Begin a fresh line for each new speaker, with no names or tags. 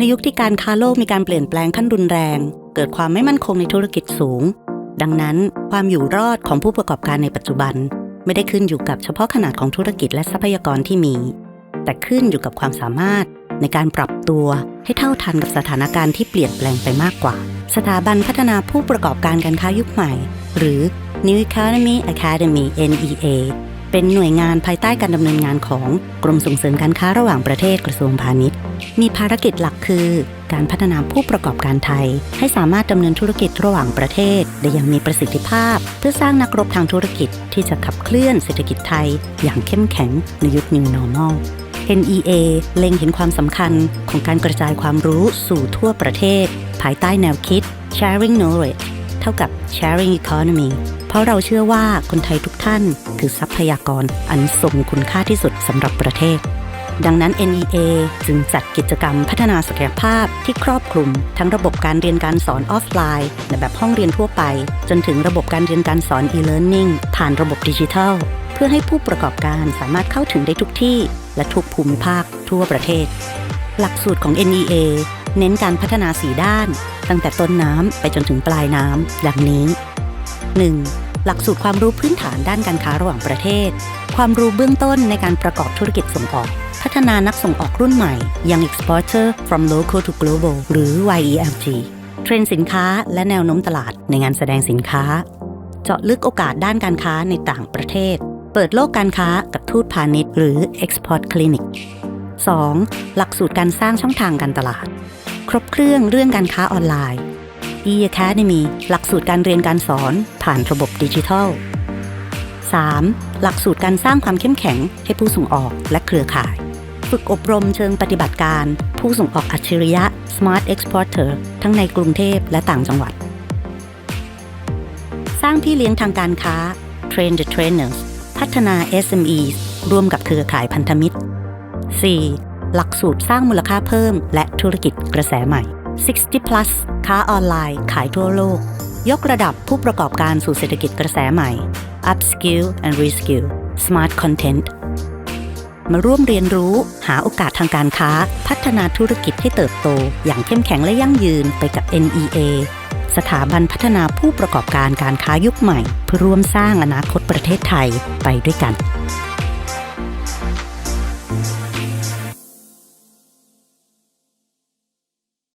ในยุคที่การค้าโลกมีการเปลี่ยนแปลงขั้นรุนแรง เกิดความไม่มั่นคงในธุรกิจสูง ดังนั้นความอยู่รอดของผู้ประกอบการในปัจจุบัน ไม่ได้ขึ้นอยู่กับเฉพาะขนาดของธุรกิจและทรัพยากรที่มี แต่ขึ้นอยู่กับความสามารถในการปรับตัวให้เท่าทันกับสถานการณ์ที่เปลี่ยนแปลงไปมากกว่า สถาบันพัฒนาผู้ประกอบการการค้ายุคใหม่ หรือ New Economy Academy NEA เป็นหน่วยงานภายใต้การดำเนินงานของกรมส่งเสริมการค้าระหว่างประเทศกระทรวงพาณิชย์ มีภารกิจหลักคือ การพัฒนาผู้ประกอบการไทย ให้สามารถดำเนินธุรกิจระหว่างประเทศ ได้อย่างมีประสิทธิภาพ เพื่อสร้างนักรบทางธุรกิจที่จะขับเคลื่อนเศรษฐกิจไทย อย่างเข้มแข็งในยุค New Normal NEA เล็งเห็นความสำคัญของการกระจายความรู้สู่ทั่วประเทศ ภายใต้แนวคิด Sharing Knowledge เท่ากับ Sharing Economy เพราะเราเชื่อว่าคนไทยทุกท่านคือทรัพยากรอันทรงคุณค่าที่สุดสำหรับประเทศ ดังนั้น NEA จึงจัดกิจกรรมพัฒนาศักยภาพที่ครอบคลุม ทั้งระบบการเรียนการสอนออฟไลน์ในแบบห้องเรียนทั่วไป จนถึงระบบการเรียนการสอน e-learning ผ่านระบบดิจิทัล เพื่อให้ผู้ประกอบการสามารถเข้าถึงได้ทุกที่ และทุกภูมิภาคทั่วประเทศ หลักสูตรของ NEA เน้นการพัฒนา4ด้าน ตั้งแต่ต้นน้ำไปจนถึงปลายน้ำดังนี้ 1. หลักสูตรความรู้พื้นฐานด้านการค้าระหว่างประเทศ ความรู้เบื้องต้นในการประกอบธุรกิจส่งออก พัฒนานักส่งออกรุ่นใหม่ Young Exporter from Local to Global หรือ YELG เทรนด์สินค้าและแนวโน้มตลาดในงานแสดงสินค้า เจาะลึกโอกาสด้านการค้าในต่างประเทศ เปิดโลกการค้ากับทูตพาณิชย์หรือ Export Clinic 2. หลักสูตรการสร้างช่องทางการตลาด ครบเครื่องเรื่องการค้าออนไลน์ e-academy หลักสูตรการเรียนการสอนผ่านระบบดิจิทัล 3. หลักสูตรการสร้างความเข้มแข็งให้ผู้ส่งออกและเครือข่าย ฝึกอบรมเชิงปฏิบัติการ ผู้ส่งออกอัจฉริยะ Smart Exporter ทั้งในกรุงเทพและต่างจังหวัด สร้างพี่เลี้ยงทางการค้า Train the Trainers พัฒนา SMEs ร่วมกับเครือข่ายพันธมิตร 4. หลักสูตรสร้างมูลค่าเพิ่ม และธุรกิจกระแสใหม่ 60 plus ค้าออนไลน์ ขายทั่วโลก ยกระดับผู้ประกอบการสู่เศรษฐกิจกระแสใหม่ upskill and reskill smart content มาร่วมเรียนรู้หาโอกาสทางการค้า พัฒนาธุรกิจให้เติบโต อย่างเข้มแข็งและยั่งยืนไปกับ NEA สถาบันพัฒนาผู้ประกอบการการค้ายุคใหม่ เพื่อร่วมสร้างอนาคตประเทศไทยไปด้วยกัน